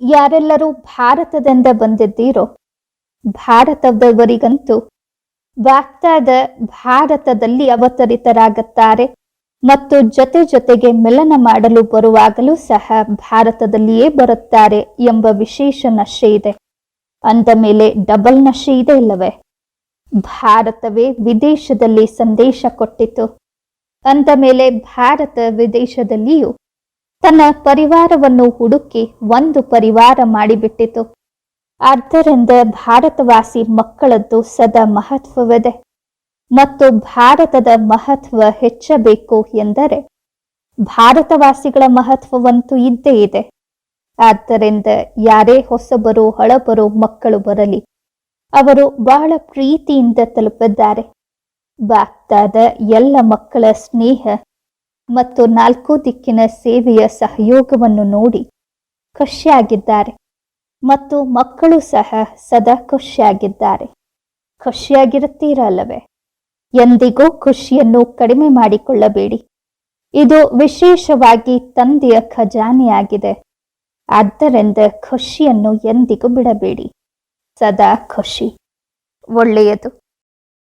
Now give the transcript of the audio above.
ಯಾರೆಲ್ಲರೂ ಭಾರತದಿಂದ ಬಂದಿದ್ದೀರೋ, ಭಾರತದವರಿಗಂತೂ ವಾಕ್ತಾದ ಭಾರತದಲ್ಲಿ ಅವತರಿತರಾಗುತ್ತಾರೆ ಮತ್ತು ಜೊತೆ ಜೊತೆಗೆ ಮಿಲನ ಮಾಡಲು ಬರುವಾಗಲೂ ಸಹ ಭಾರತದಲ್ಲಿಯೇ ಬರುತ್ತಾರೆ ಎಂಬ ವಿಶೇಷ ನಶೆ ಇದೆ. ಅಂದ ಮೇಲೆ ಡಬಲ್ ನಶೆ ಇದೆ ಇಲ್ಲವೇ ಭಾರತವೇ ವಿದೇಶದಲ್ಲಿ ಸಂದೇಶ ಕೊಟ್ಟಿತು. ಅಂದ ಮೇಲೆ ಭಾರತ ವಿದೇಶದಲ್ಲಿಯೂ ತನ್ನ ಪರಿವಾರವನ್ನು ಹುಡುಕಿ ಒಂದು ಪರಿವಾರ ಮಾಡಿಬಿಟ್ಟಿತು. ಆದ್ದರಿಂದ ಭಾರತವಾಸಿ ಮಕ್ಕಳದ್ದು ಸದಾ ಮಹತ್ವವಿದೆ. ಮತ್ತು ಭಾರತದ ಮಹತ್ವ ಹೆಚ್ಚಬೇಕು ಎಂದರೆ ಭಾರತವಾಸಿಗಳ ಮಹತ್ವವಂತೂ ಇದ್ದೇ ಇದೆ. ಆದ್ದರಿಂದ ಯಾರೇ ಹೊಸಬರು ಹಳಬರು ಮಕ್ಕಳು ಬರಲಿ, ಅವರು ಬಹಳ ಪ್ರೀತಿಯಿಂದ ತಲುಪಿದ್ದಾರೆ. ಬಾಗ್ದಾದ ಎಲ್ಲ ಮಕ್ಕಳ ಸ್ನೇಹ ಮತ್ತು ನಾಲ್ಕು ದಿಕ್ಕಿನ ಸೇವೆಯ ಸಹಯೋಗವನ್ನು ನೋಡಿ ಖುಷಿಯಾಗಿದ್ದಾರೆ ಮತ್ತು ಮಕ್ಕಳು ಸಹ ಸದಾ ಖುಷಿಯಾಗಿದ್ದಾರೆ ಖುಷಿಯಾಗಿರುತ್ತೀರಲ್ಲವೇ ಎಂದಿಗೂ ಖುಷಿಯನ್ನು ಕಡಿಮೆ ಮಾಡಿಕೊಳ್ಳಬೇಡಿ. ಇದು ವಿಶೇಷವಾಗಿ ತಂದೆಯ ಖಜಾನೆಯಾಗಿದೆ. ಆದ್ದರಿಂದ ಖುಷಿಯನ್ನು ಎಂದಿಗೂ ಬಿಡಬೇಡಿ. ಸದಾ ಖುಷಿ ಒಳ್ಳೆಯದು.